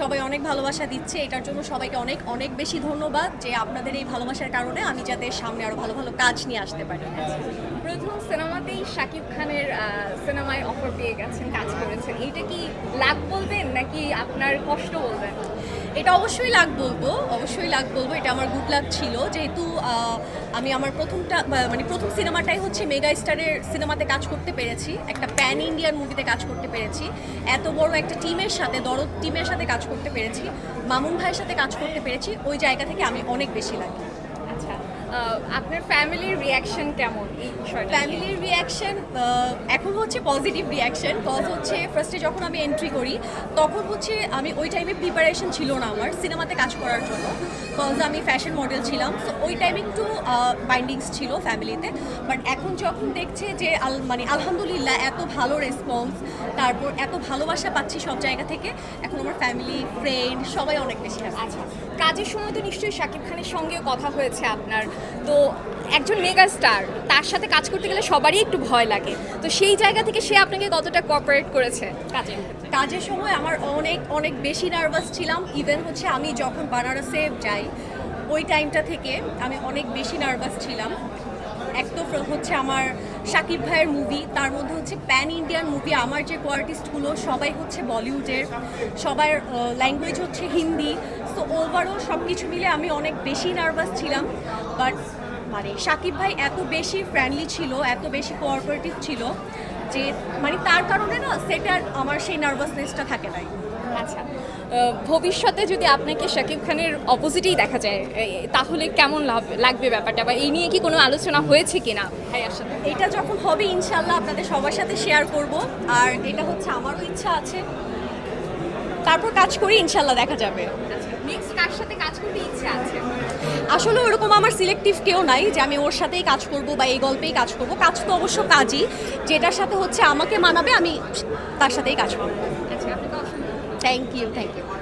সবাই অনেক ভালোবাসা দিচ্ছে। এটার জন্য সবাইকে অনেক অনেক বেশি ধন্যবাদ যে আপনাদের এই ভালোবাসার কারণে আমি যাতে সামনে আরও ভালো ভালো কাজ নিয়ে আসতে পারি। প্রথম সিনেমাতেই শাকিব খানের সিনেমায় অফার পেয়ে গেছেন, কাজ করেছেন। এটা কি লাভ বলবেন নাকি আপনার কষ্ট বলবেন? এটা অবশ্যই লাগ বলব, অবশ্যই লাগ বলব, এটা আমার গুড লাক ছিল। যেহেতু আমি আমার প্রথমটা মানে প্রথম সিনেমাটাই হচ্ছে মেগা স্টারের সিনেমাতে কাজ করতে পেরেছি, একটা প্যান ইন্ডিয়ান মুভিতে কাজ করতে পেরেছি। এত বড় একটা টিমের সাথে, দরদ টিমের সাথে কাজ করতে পেরেছি, মামুন ভাইয়ের সাথে কাজ করতে পেরেছি, ওই জায়গা থেকে আমি অনেক বেশি লাগি আপনার ফ্যামিলির রিয়াকশন কেমন এই বিষয়টা ফ্যামিলির রিয়াকশন এখন হচ্ছে পজিটিভ রিয়াকশন কজ হচ্ছে ফার্স্টে যখন আমি এন্ট্রি করি তখন হচ্ছে আমি ওই টাইমে প্রিপারেশন ছিল না আমার সিনেমাতে কাজ করার জন্য কজ আমি ফ্যাশন মডেল ছিলাম তো ওই টাইমে একটু বাইন্ডিংস ছিল ফ্যামিলিতে বাট এখন যখন দেখছে যে আল মানে আলহামদুলিল্লাহ এত ভালো রেসপন্স তারপর এত ভালোবাসা পাচ্ছি সব জায়গা থেকে এখন আমার ফ্যামিলি ফ্রেন্ড সবাই অনেক বেশি। আচ্ছা কাজের সময় তো নিশ্চয়ই শাকিব খানের সঙ্গেও কথা হয়েছে আপনার তো একজন মেগা স্টার, তার সাথে কাজ করতে গেলে সবারই একটু ভয় লাগে। তো সেই জায়গা থেকে সে আপনাকে কতটা কোঅপারেট করেছে ক্ষেত্রে? কাজের সময় আমার অনেক অনেক বেশি নার্ভাস ছিলাম। ইভেন হচ্ছে আমি যখন বানারসে যাই, ওই টাইমটা থেকে আমি অনেক বেশি নার্ভাস ছিলাম। এক তো হচ্ছে আমার সাকিব ভাইয়ের মুভি তার মধ্যে হচ্ছে প্যান ইন্ডিয়ান মুভি আমার যে কোয়ার্টিস্টগুলো সবাই হচ্ছে বলিউডের সবার ল্যাঙ্গুয়েজ হচ্ছে হিন্দি তো ওভারঅল সব কিছু মিলে আমি অনেক বেশি নার্ভাস ছিলাম বাট মানে সাকিব ভাই এত বেশি ফ্রেন্ডলি ছিল এত বেশি কোঅপারেটিভ ছিল যে মানে তার কারণে না সেটার আমার সেই নার্ভাসনেসটা থাকে নাই। আচ্ছা ভবিষ্যতে যদি আপনাকে শাকিব খানের অপোজিটেই দেখা যায় তাহলে কেমন লাভ- লাগবে ব্যাপারটা? বা এই নিয়ে কি কোনো আলোচনা হয়েছে কিনা ভাইয়ার সাথে? এটা যখন হবে ইনশাল্লাহ আপনাদের সবার সাথে শেয়ার করব। আর এটা হচ্ছে আমারও ইচ্ছা আছে। তারপর কাজ করি ইনশাল্লাহ দেখা যাবে। নেক্সট কার সাথে কাজ করতে ইচ্ছা আছে? আসলে ওরকম আমার সিলেক্টিভ কেউ নাই যে আমি ওর সাথেই কাজ করব বা এই গল্পেই কাজ করব। কাজ তো অবশ্য কাজই। যেটার সাথে হচ্ছে আমাকে মানাবে আমি তার সাথেই কাজ করব। Thank you thank you